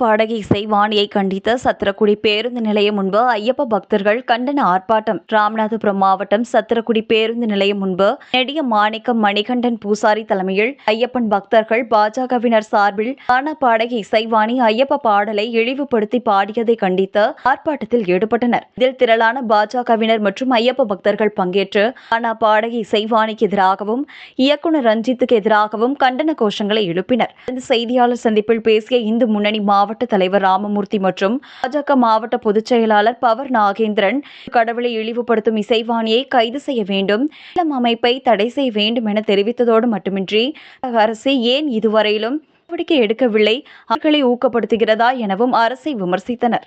பாடகி இசைவாணியை கண்டித்த சத்திரக்குடி பேருந்து நிலையம் முன்பு ஐயப்ப பக்தர்கள் கண்டன ஆர்ப்பாட்டம். ராமநாதபுரம் மாவட்டம் சத்திரக்குடி பேருந்து நிலையம் முன்பு நெடிய மாணிக்கம் மணிகண்டன் பூசாரி தலைமையில் ஐயப்பன் பக்தர்கள் பாஜகவினர் சார்பில் காண பாடகி இசைவாணி ஐயப்ப பாடலை இழிவுபடுத்தி பாடியதை கண்டித்து ஆர்ப்பாட்டத்தில் ஈடுபட்டனர். இதில் திரளான பாஜகவினர் மற்றும் ஐயப்ப பக்தர்கள் பங்கேற்று காணா பாடகி இசைவாணிக்கு எதிராகவும் இயக்குனர் ரஞ்சித்துக்கு எதிராகவும் கண்டன கோஷங்களை எழுப்பினர். செய்தியாளர் சந்திப்பில் பேசிய இந்து முன்னணி மாவட்ட தலைவர் ராமமூர்த்தி மற்றும் பாஜக மாவட்ட பொதுச் செயலாளர் பவர் நாகேந்திரன் கடவுளை இழிவுபடுத்தும் இசைவாணியை கைது செய்ய வேண்டும். இளம் அமைப்பை தடை செய்ய வேண்டும் என தெரிவித்ததோடு மட்டுமின்றி அரசு ஏன் இதுவரையிலும் நடவடிக்கை எடுக்கவில்லை? அவர்களை ஊக்கப்படுத்துகிறதா எனவும் அரசை விமர்சித்தனர்.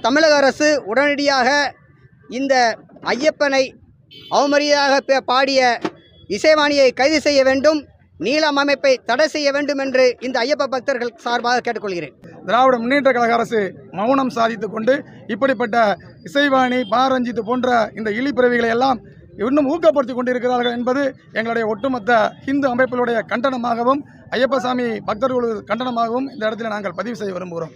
தமிழக அரசு உடனடியாக இந்த ஐயப்பனை அவமரியாதாக பே- பாடிய இசைவாணியை கைது செய்ய வேண்டும் நீளம் அமைப்பை தடை செய்ய வேண்டும் என்று இந்த ஐயப்ப பக்தர்கள் சார்பாக கேட்டுக்கொள்கிறேன். திராவிட முன்னேற்ற கழக அரசு மௌனம் சாதித்து கொண்டு இப்படிப்பட்ட இசைவாணி பாரஞ்சித் போன்ற இந்த இழிப்பிறவிகளை எல்லாம் இன்னும் ஊக்கப்படுத்தி கொண்டிருக்கிறார்கள் என்பது எங்களுடைய ஒட்டுமொத்த இந்து அமைப்புகளுடைய கண்டனமாகவும் ஐயப்பசாமி பக்தர்களது கண்டனமாகவும் இந்த இடத்துல நாங்கள் பதிவு செய்ய விரும்புகிறோம்.